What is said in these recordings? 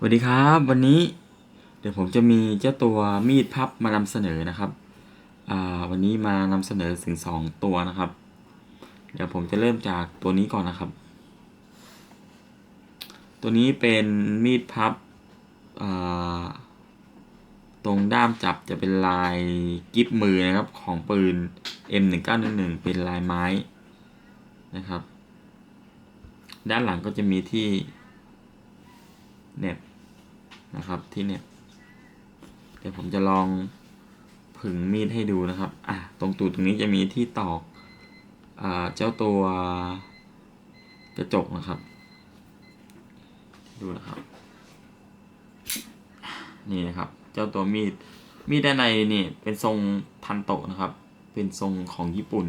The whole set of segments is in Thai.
สวัสดีครับวันนี้เดี๋ยวผมจะมีเจ้าตัวมีดพับมานำเสนอนะครับอ่าวันนี้มานำเสนอถึงสองตัวนะครับ เดี๋ยวผมจะเริ่มจากตัวนี้ก่อนนะครับ ตัวนี้เป็นมีดพับอ่าตรงด้ามจับจะเป็นลายกิฟมือนะครับของปืน M1911 เป็นลายไม้นะครับ ด้านหลังก็จะมีที่เน็บ นะครับที่เน็บเดี๋ยวผมจะลองผึ่งมีดให้ดูนะครับ อะ ตรงตูดตรงนี้จะมีที่ตอกอ่าเจ้าตัวกระจกนะครับ ดูนะครับ นี่นะครับ เจ้าตัวมีด มีดด้านในนี่เป็นทรงทันโตนะครับ เป็นทรงของญี่ปุ่น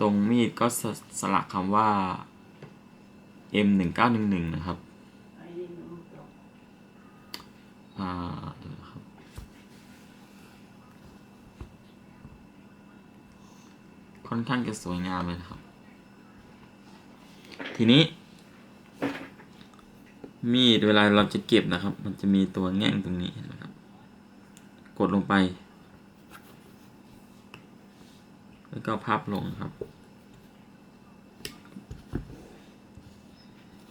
ตรงมีดก็สสลักคำว่า M1911 นะครับ อ่าเดี๋ยวนะครับ ค่อนข้างจะสวยงามเลยนะครับ ทีนี้ มีดเวลาเราจะเก็บนะครับ มันจะมีตัวแง่งตรงนี้นไหมครับ กดลงไป แล้วก็พับลงครับ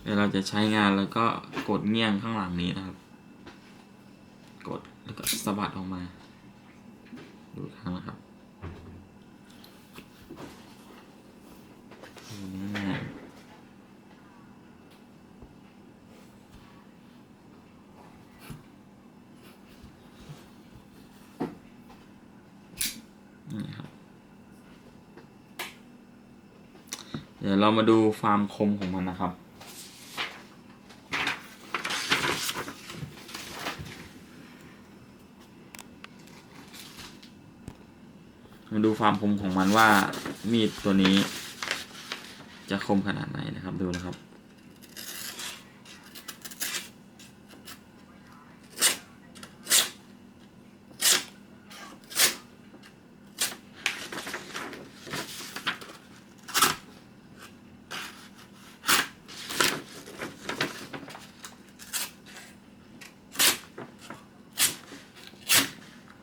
เวลาเราจะใช้งานแล้วก็กดเงี้ยงข้างหลังนี้นะครับ กดแล้วก็สะบัดออกมา ดูครั้งนะครับอืมนี่ครับ เดี๋ยวเรามาดูความคมของมันนะครับ มาดูความคมของมันว่ามีดตัวนี้จะคมขนาดไหนนะครับดูนะครับ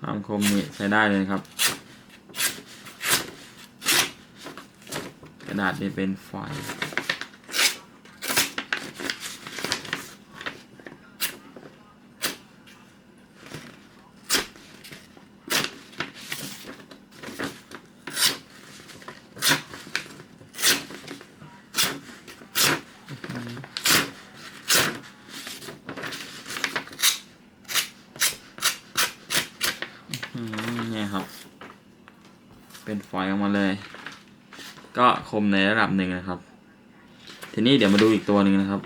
ความคมนี่ใช้ได้เลยครับ กระดาษนี่เป็นฝอย นี่ครับ เป็นฝอยออกมาเลย ก็คมในระดับหนึ่งนะครับ ทีนี้เดี๋ยวมาดูอีกตัวหนึ่งนะครับ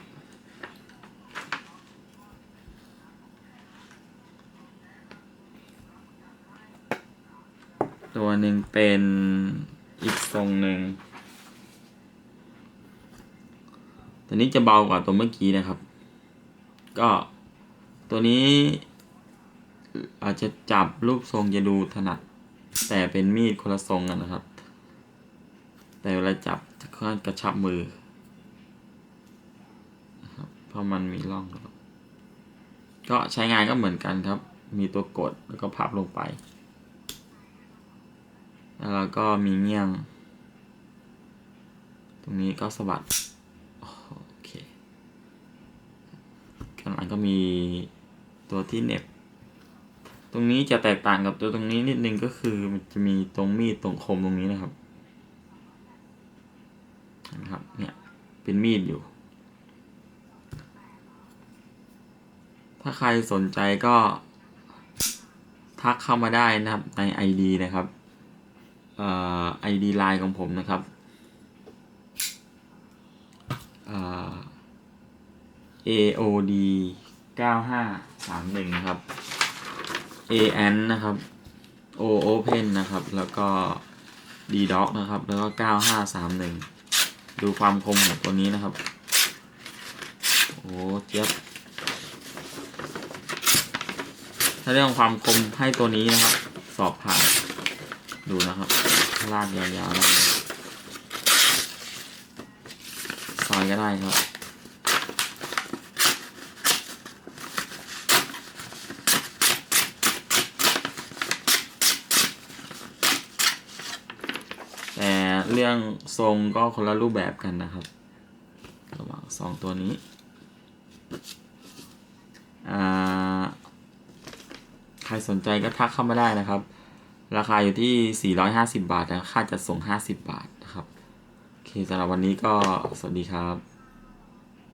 ตัวหนึ่งเป็นอีกทรงหนึ่งตัวนี้จะเบากว่าตัวเมื่อกี้นะครับ ก็ตัวนี้ อาจจะจับรูปทรงจะดูถนัด แต่เป็นมีดคนละทรงกันนะครับ แต่เวลาจับจะค่อนข้างกระชับมือเพราะมันมีร่องครับ ก็ใช้งานก็เหมือนกันครับ มีตัวกดแล้วก็พับลงไป แล้วก็มีเงี้ยง ตรงนี้ก็สะบัดโอเคข้างหลังก็มีตัวที่เน็บ ตรงนี้จะแตกต่างกับตัวตรงนี้นิดนึงก็คือมันจะมีตรงมีดตรงคมตรงนี้นะครับนะครับเนี่ยเป็นมีดอยู่ ถ้าใครสนใจก็ทักเข้ามาได้นะครับใน ID นะครับเอ่อ ID ไลน์ของผมนะครับเอ่อ AOD 9531นะครับ AN นะครับ O Open นะครับ แล้วก็ D Doc นะครับ แล้วก็ 9531 ดูความคมของตัวนี้นะครับ โอ้เจี๊ยบถ้าเรื่องความคมให้ตัวนี้นะครับ สอบผ่านดูนะครับลากยาวๆได้เลยซอยก็ได้ครับ แต่เรื่องทรงก็คนละรูปแบบกันนะครับ ระหว่างสองตัวนี้ใครสนใจก็ทักเข้ามาได้นะครับ ราคาอยู่ที่ 450 บาทนะค่าจัดส่ง 50 บาทนะครับ โอเคสำหรับวันนี้ก็สวัสดีครับ